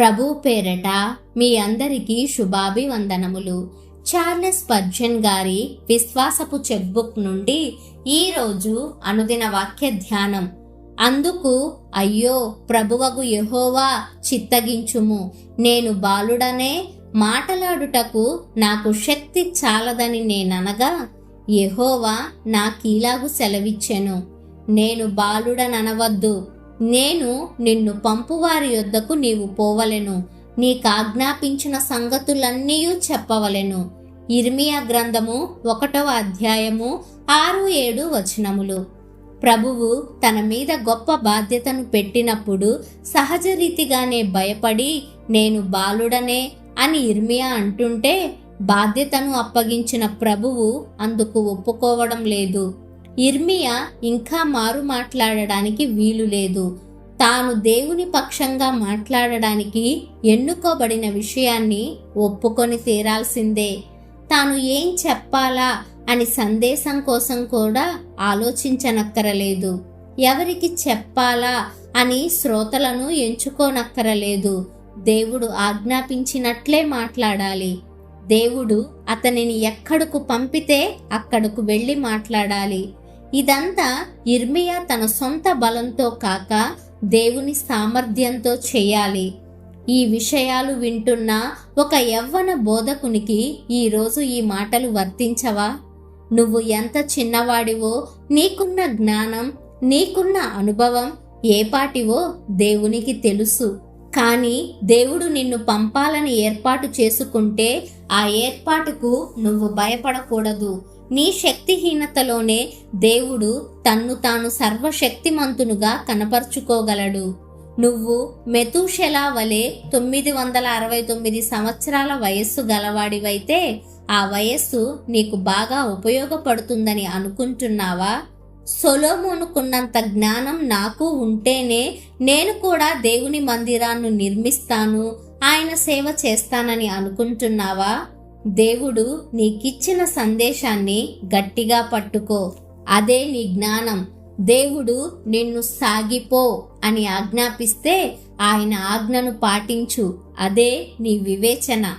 ప్రభు పేరట మీ అందరికీ శుభాభివందనములు. చార్లెస్ పర్జన్ గారి విశ్వాసపు చెక్బుక్ నుండి ఈరోజు అనుదిన వాక్య ధ్యానం. అందుకు అయ్యో ప్రభువగు యహోవా చిత్తగించుము. నేను బాలుడనే మాటలాడుటకు నాకు శక్తి చాలదని నేననగా నా నాకీలాగు సెలవిచ్చెను. నేను బాలుడననవద్దు. నేను నిన్ను పంపువారి యొద్దకు నీవు పోవలెను. నీకాజ్ఞాపించిన సంగతులన్నీ చెప్పవలెను. ఇర్మియా గ్రంథము ఒకటవ అధ్యాయము ఆరు ఏడు వచనములు. ప్రభువు తన మీద గొప్ప బాధ్యతను పెట్టినప్పుడు సహజ రీతిగానే భయపడి నేను బాలుడనే అని ఇర్మియా అంటుంటే బాధ్యతను అప్పగించిన ప్రభువు అందుకు ఒప్పుకోవడం లేదు. ఇర్మియా ఇంకా మారు మాట్లాడడానికి వీలు లేదు. తాను దేవుని పక్షంగా మాట్లాడడానికి ఎన్నుకోబడిన విషయాన్ని ఒప్పుకొని తీరాల్సిందే. తాను ఏం చెప్పాలా అని సందేశం కోసం కూడా ఆలోచించనక్కరలేదు. ఎవరికి చెప్పాలా అని శ్రోతలను ఎంచుకోనక్కరలేదు. దేవుడు ఆజ్ఞాపించినట్లే మాట్లాడాలి. దేవుడు అతనిని ఎక్కడకు పంపితే అక్కడకు వెళ్ళి మాట్లాడాలి. ఇదంతా ఇర్మియా తన సొంత బలంతో కాక దేవుని సామర్థ్యంతో చేయాలి. ఈ విషయాలు వింటున్న ఒక యవ్వన బోధకునికి ఈరోజు ఈ మాటలు వర్తించవా? నువ్వు ఎంత చిన్నవాడివో నీకున్న జ్ఞానం నీకున్న అనుభవం ఏపాటివో దేవునికి తెలుసు. కానీ దేవుడు నిన్ను పంపాలని ఏర్పాటు చేసుకుంటే ఆ ఏర్పాటుకు నువ్వు భయపడకూడదు. నీ శక్తిహీనతలోనే దేవుడు తన్ను తాను సర్వశక్తిమంతునుగా కనపరుచుకోగలడు. నువ్వు మెతూషెలా వలె తొమ్మిది వందల అరవై తొమ్మిది సంవత్సరాల వయస్సు గలవాడివైతే ఆ వయస్సు నీకు బాగా ఉపయోగపడుతుందని అనుకుంటున్నావా? సొలోమోనుకున్నంత జ్ఞానం నాకు ఉంటేనే నేను కూడా దేవుని మందిరాన్ని నిర్మిస్తాను ఆయన సేవ చేస్తానని అనుకుంటున్నావా? దేవుడు నీకిచ్చిన సందేశాన్ని గట్టిగా పట్టుకో. అదే నీ జ్ఞానం. దేవుడు నిన్ను సాగిపో అని ఆజ్ఞాపిస్తే ఆయన ఆజ్ఞను పాటించు. అదే నీ వివేచన.